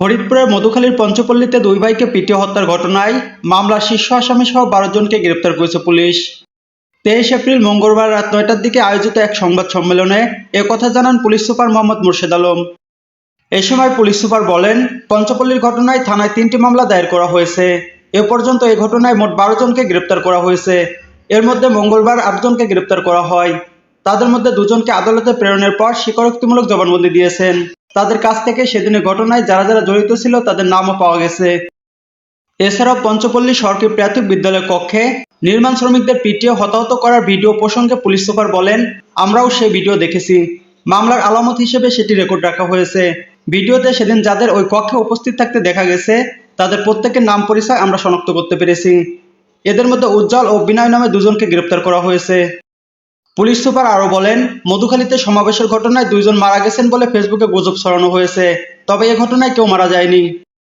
ফরিদপুরের মধুখালীর পঞ্চপল্লীতে দুই ভাইকে পিটিয়ে হত্যার ঘটনায় মামলার শীর্ষ আসামি সহ বারো জনকে গ্রেপ্তার করেছে পুলিশ। তেইশ এপ্রিল মঙ্গলবার রাত নয়টার দিকে আয়োজিত এক সংবাদ সম্মেলনে কথা জানান পুলিশ সুপার মোহাম্মদ মুর্শেদ আলম। এ সময় পুলিশ সুপার বলেন, পঞ্চপল্লীর ঘটনায় থানায় তিনটি মামলা দায়ের করা হয়েছে। এ পর্যন্ত এই ঘটনায় মোট বারো জনকে গ্রেপ্তার করা হয়েছে। এর মধ্যে মঙ্গলবার আটজনকে গ্রেপ্তার করা হয়। তাদের মধ্যে দুজনকে আদালতে প্রেরণের পর স্বীকারোক্তিমূলক জবানবন্দি দিয়েছেন। তাদের কাছ থেকে সেদিনের ঘটনায় যারা যারা জড়িত ছিল তাদের নামও পাওয়া গেছে। এছাড়াও পঞ্চপল্লী সরকারি প্রাথমিক বিদ্যালয় কক্ষে নির্মাণ শ্রমিকদের পিটিয়ে হতাহত করার ভিডিও প্রসঙ্গে পুলিশ সুপার বলেন, আমরাও সেই ভিডিও দেখেছি। মামলার আলামত হিসেবে সেটি রেকর্ড রাখা হয়েছে। ভিডিওতে সেদিন যাদের ওই কক্ষে উপস্থিত থাকতে দেখা গেছে, তাদের প্রত্যেকের নাম পরিচয় আমরা শনাক্ত করতে পেরেছি। এদের মধ্যে উজ্জ্বল ও বিনয় নামে দুজনকে গ্রেপ্তার করা হয়েছে। পুলিশ সুপার আরও বলেন, মধুখালীতে সমাবেশের ঘটনায় দুইজন মারা গেছেন বলে ফেসবুকে গুজব ছড়ানো হয়েছে। তবে এ ঘটনায় কেউ মারা যায়নি।